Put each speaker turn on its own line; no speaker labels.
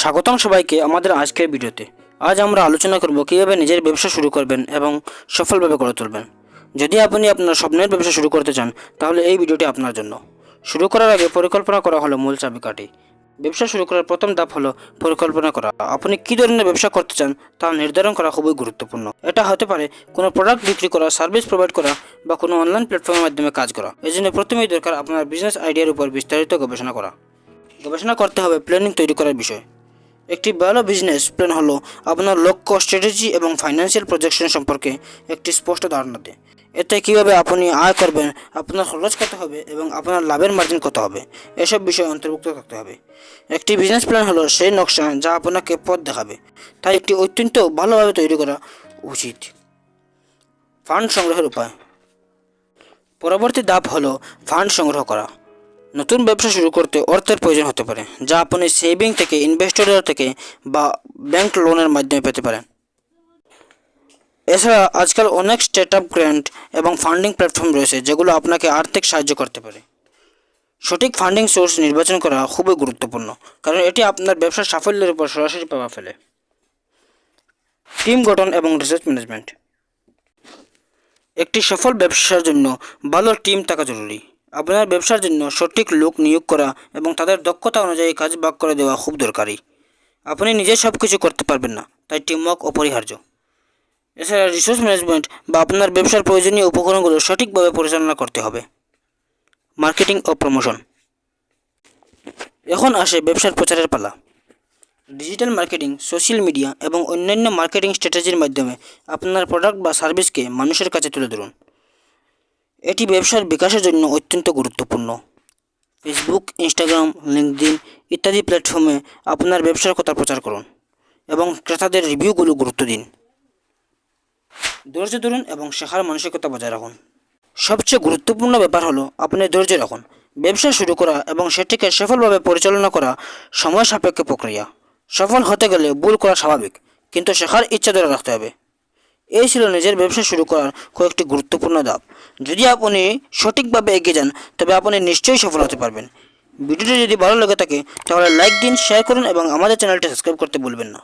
স্বাগতম সবাইকে আমাদের আজকের ভিডিওতে। আজ আমরা আলোচনা করব কীভাবে নিজের ব্যবসা শুরু করবেন এবং সফলভাবে গড়ে তুলবেন। যদি আপনি আপনার স্বপ্নের ব্যবসা শুরু করতে চান, তাহলে এই ভিডিওটি আপনার জন্য। শুরু করার আগে পরিকল্পনা করা হলো মূল চাবিকাঠি। ব্যবসা শুরু করার প্রথম ধাপ হলো পরিকল্পনা করা। আপনি কী ধরনের ব্যবসা করতে চান, তা নির্ধারণ করা খুবই গুরুত্বপূর্ণ। এটা হতে পারে কোনো প্রোডাক্ট বিক্রি করা সার্ভিস প্রোভাইড করা বা কোনো অনলাইন প্ল্যাটফর্মের মাধ্যমে কাজ করা। এই জন্য প্রথমেই দরকার আপনার বিজনেস আইডিয়ার উপর বিস্তারিত গবেষণা করা। গবেষণা করতে হবে প্ল্যানিং তৈরি করার বিষয়। একটি ভালো বিজনেস প্ল্যান হলো আপনার লক্ষ্য স্ট্র্যাটেজি এবং ফাইন্যান্সিয়াল প্রজেকশন সম্পর্কে একটি স্পষ্ট ধারণা দেয়। এতে কীভাবে আপনি আয় করবেন, আপনার খরচ কত হবে এবং আপনার লাভের মার্জিন কত হবে, এসব বিষয় অন্তর্ভুক্ত থাকতে হবে। একটি বিজনেস প্ল্যান হলো সেই নকশা যা আপনাকে পথ দেখাবে, তাই একটি অত্যন্ত ভালোভাবে তৈরি করা উচিত। ফান্ড সংগ্রহের উপায়। পরবর্তী ধাপ হলো ফান্ড সংগ্রহ করা। নতুন ব্যবসা শুরু করতে অর্থের প্রয়োজন হতে পারে, যা আপনি সেভিং থেকে ইনভেস্টরের থেকে বা ব্যাংক লোনের মাধ্যমে পেতে পারেন। এছাড়া আজকাল অনেক স্টার্ট আপ গ্র্যান্ট এবং ফান্ডিং প্ল্যাটফর্ম রয়েছে, যেগুলো আপনাকে আর্থিক সাহায্য করতে পারে। সঠিক ফান্ডিং সোর্স নির্বাচন করা খুবই গুরুত্বপূর্ণ, কারণ এটি আপনার ব্যবসার সাফল্যের উপর সরাসরি প্রভাব ফেলে। টিম গঠন এবং রিসার্চ ম্যানেজমেন্ট একটি সফল ব্যবসার জন্য ভালো টিম থাকা জরুরি। আপনার ব্যবসার জন্য সঠিক লোক নিয়োগ করা এবং তাদের দক্ষতা অনুযায়ী কাজ ভাগ করে দেওয়া খুব দরকারি। আপনি নিজে সব কিছু করতে পারবেন না, তাই টিমওয়ার্ক অপরিহার্য। এছাড়া রিসোর্স ম্যানেজমেন্ট বা আপনার ব্যবসার প্রয়োজনীয় উপকরণগুলো সঠিকভাবে পরিচালনা করতে হবে। মার্কেটিং ও প্রমোশন এখন আসে ব্যবসার প্রচারের পালা। ডিজিটাল মার্কেটিং সোশ্যাল মিডিয়া এবং অন্যান্য মার্কেটিং স্ট্র্যাটেজির মাধ্যমে আপনার প্রোডাক্ট বা সার্ভিসকে মানুষের কাছে তুলে ধরুন। এটি ব্যবসার বিকাশের জন্য অত্যন্ত গুরুত্বপূর্ণ। ফেসবুক ইনস্টাগ্রাম লিঙ্কডিন ইত্যাদি প্ল্যাটফর্মে আপনার ব্যবসার কথা প্রচার করুন এবং ক্রেতাদের রিভিউগুলো গুরুত্ব দিন। ধৈর্য ধরুন এবং শেখার মানসিকতা বজায় রাখুন। সবচেয়ে গুরুত্বপূর্ণ ব্যাপার হলো আপনি ধৈর্য রাখুন। ব্যবসা শুরু করা এবং সেটিকে সফলভাবে পরিচালনা করা সময় সাপেক্ষ প্রক্রিয়া। সফল হতে গেলে ভুল করা স্বাভাবিক, কিন্তু শেখার ইচ্ছা ধরে রাখতে হবে। এই ছিল নিজের ব্যবসা শুরু করার কয়েকটি গুরুত্বপূর্ণ ধাপ। যদি আপনি সঠিকভাবে এগিয়ে যান, তবে আপনি নিশ্চয়ই সফল হতে পারবেন। ভিডিওটি যদি ভালো লেগে থাকে, তাহলে লাইক দিন শেয়ার করুন এবং আমাদের চ্যানেলটি সাবস্ক্রাইব করতে ভুলবেন না।